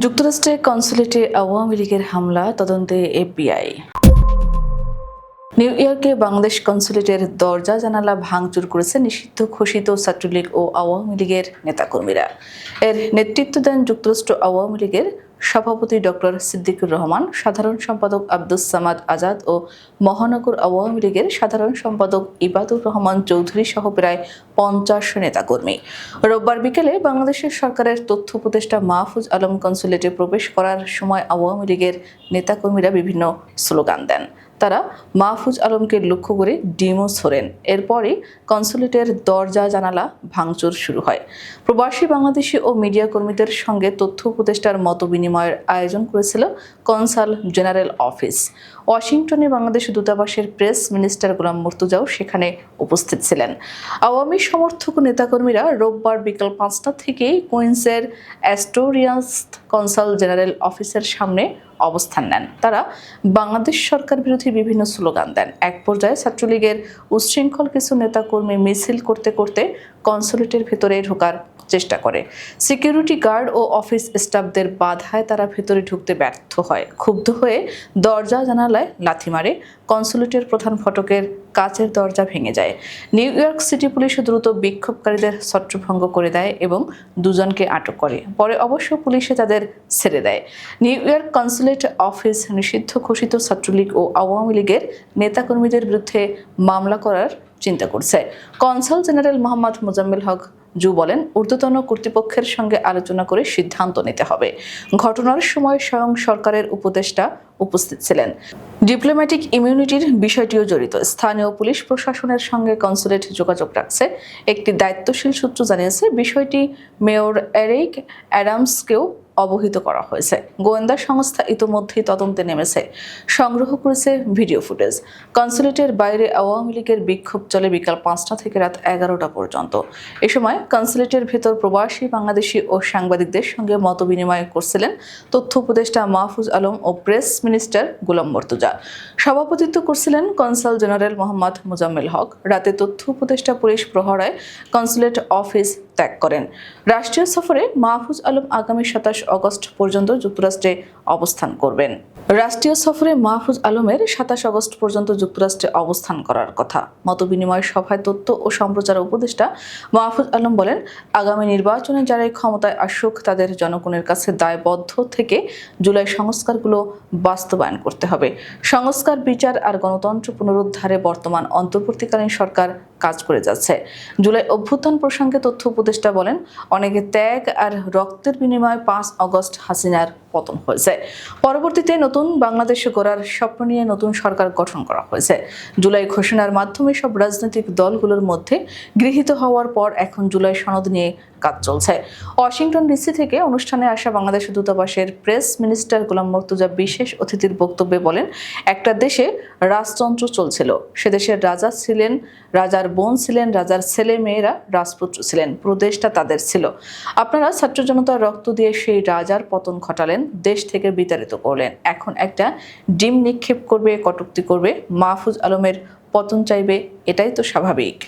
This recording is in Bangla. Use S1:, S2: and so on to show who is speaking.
S1: যুক্তরাষ্ট্রের কনসুলেটে আওয়ামী লীগের হামলা, তদন্তে এফবিআই। নিউ ইয়র্কে বাংলাদেশ কনসুলেটের দরজা জানালা ভাঙচুর করেছে নিষিদ্ধ, ঘোষিত ছাত্রলীগ ও আওয়ামী লীগের নেতাকর্মীরা। এর নেতৃত্ব দেন যুক্তরাষ্ট্র আওয়ামী লীগের সভাপতি ডক্টর সিদ্দিকুর রহমান, সাধারণ সম্পাদক আব্দুস সামাদ আজাদ ও মহানগর আওয়ামী লীগের সাধারণ সম্পাদক ইবাদুর রহমান চৌধুরী সহ প্রায় পঞ্চাশ নেতাকর্মী। রোববার বিকেলে বাংলাদেশের সরকারের তথ্য উপদেষ্টা মাহফুজ আলম কনসুলেটে প্রবেশ করার সময় আওয়ামী লীগের নেতাকর্মীরা বিভিন্ন স্লোগান দেন। তারা মাহফুজ আলমকে লক্ষ্য করে ডিমো ছোড়েন এরপরই কনসুলেটের দরজা জানালা ভাঙচুর শুরু হয়। প্রবাসী বাংলাদেশি ও মিডিয়া কর্মীদের সঙ্গে তথ্য উপদেষ্টার মত বিনিময়ের আয়োজন করেছিল কনসাল জেনারেল অফিস। ওয়াশিংটনে বাংলাদেশ দূতাবাসের প্রেস মিনিস্টার গোলাম মুর্তুজাও সেখানে উপস্থিত ছিলেন। আওয়ামী সমর্থক নেতাকর্মীরা রোববার বিকাল পাঁচটা থেকে কুইন্সের অ্যাস্টোরিয়াস কনসাল জেনারেল অফিসের সামনে অবস্থান নেন। তারা বাংলাদেশ সরকার বিরোধী বিভিন্ন স্লোগান দেন। এক পর্যায়ে ছাত্রলীগের উচ্ছৃঙ্খল কিছু নেতাকর্মী মিছিল করতে করতে কনসুলেটের ভেতরে ঢোকার চেষ্টা করে। সিকিউরিটি গার্ড ও অফিস স্টাফদের বাধায় তারা ভেতরে ঢুকতে ব্যর্থ হয়। ক্ষুব্ধ হয়ে দরজা জানালায় লাথি মারে। কনসুলেটের প্রধান ফটকের কাচের দরজা ভেঙে যায়। নিউ ইয়র্ক সিটি পুলিশ দ্রুত বিক্ষোভকারীদের ছত্রভঙ্গ করে দেয় এবং দুজনকে আটক করে। পরে অবশ্য পুলিশে তাদের ছেড়ে দেয়। নিউ ইয়র্ক কনসুলেট অফিস নিষিদ্ধ ঘোষিত ছাত্রলীগ ও আওয়ামী লীগের নেতাকর্মীদের বিরুদ্ধে মামলা করার চিন্তা করছে। কনসাল জেনারেল মোহাম্মদ মোজাম্মেল হক জু বলেন, ঊর্ধ্বতন কর্তৃপক্ষের সঙ্গে আলোচনা করে সিদ্ধান্ত নিতে হবে। ঘটনার সময় স্বয়ং সরকারের উপদেষ্টা উপস্থিত ছিলেন। ডিপ্লোম্যাটিক ইমিউনিটির বিষয়টিও জড়িত। স্থানীয় পুলিশ প্রশাসনের সঙ্গে কনসুলেট যোগাযোগ রাখছে। একটি দায়িত্বশীল সূত্র জানিয়েছে, বিষয়টি মেয়র এরিক অ্যাডামসকেও অবহিত করা হয়েছে। গোয়েন্দা সংস্থা ইতোমধ্যেই তদন্তে নেমেছে। সংগ্রহ করেছে ভিডিও ফুটেজ। কনসুলেটের বাইরে আওয়ামী লীগের বিক্ষোভ চলে বিকাল পাঁচটা থেকে রাত এগারোটা পর্যন্ত। এ সময় কনসুলেটের ভেতর প্রবাসী, বাংলাদেশি ও সাংবাদিকদের সঙ্গে মত বিনিময় করছিলেন তথ্য উপদেষ্টা মাহফুজ আলম ও প্রেস মিনিস্টার গোলাম মর্তুজা। সভাপতিত্ব করছিলেন কনসাল জেনারেল মোহাম্মদ মোজাম্মেল হক। রাতে তথ্য উপদেষ্টা পুলিশ প্রহরায় কনসুলেট অফিস ত্যাগ করেন। রাষ্ট্রীয় সফরে মাহফুজ আলম আগামী সাতাশ অগস্ট পর্যন্ত যুক্তরাষ্ট্রে অবস্থান করবেন। রাষ্ট্রীয় সফরে মাহফুজ আলমের সাতাশ অগস্ট পর্যন্ত যুক্তরাষ্ট্রে অবস্থান করার কথা। মতবিনিময় সভায় তথ্য ও সম্প্রচার উপদেষ্টা মাহফুজ আলম বলেন, আগামী নির্বাচনে যারাই ক্ষমতায় আসুক, তাদের জনগণের কাছে দায়বদ্ধ থেকে জুলাই সংস্কারগুলো বাস্তবায়ন করতে হবে। সংস্কার, বিচার আর গণতন্ত্র পুনরুদ্ধারে বর্তমান অন্তর্বর্তীকালীন সরকার কাজ করে যাচ্ছে। জুলাই অভ্যুত্থান প্রসঙ্গে তথ্য উপদেষ্টা বলেন, অনেকে ত্যাগ আর রক্তের বিনিময়ে পাঁচ অগস্ট হাসিনার পতন হয়েছে। পরবর্তীতে নতুন বাংলাদেশ গড়ার স্বপ্ন নিয়ে নতুন সরকার গঠন করা হয়েছে। জুলাই ঘোষণার মাধ্যমে সব রাজনৈতিক দলগুলোর মধ্যে গৃহীত হওয়ার পর এখন জুলাই সনদ নিয়ে কাজ চলছে। ওয়াশিংটন ডিসি থেকে অনুষ্ঠানে আসা বাংলাদেশ দূতাবাসের প্রেস মিনিস্টার গোলাম মর্তুজা বিশেষ অতিথির বক্তব্যে বলেন, একটা দেশে রাজতন্ত্র চলছিল। সে দেশের রাজা ছিলেন, রাজার বোন ছিলেন, রাজার ছেলে মেয়েরা রাজপুত্র ছিলেন, পুরো দেশটা তাদের ছিল। আপনারা ছাত্র জনতার রক্ত দিয়ে সেই রাজার পতন ঘটালেন, দেশ থেকে বিতাড়িত করলেন। এখন একটা ডিম নিক্ষেপ করবে, কটুক্তি করবে, মাহফুজ আলমের পতন চাইবে, এটাই তো স্বাভাবিক।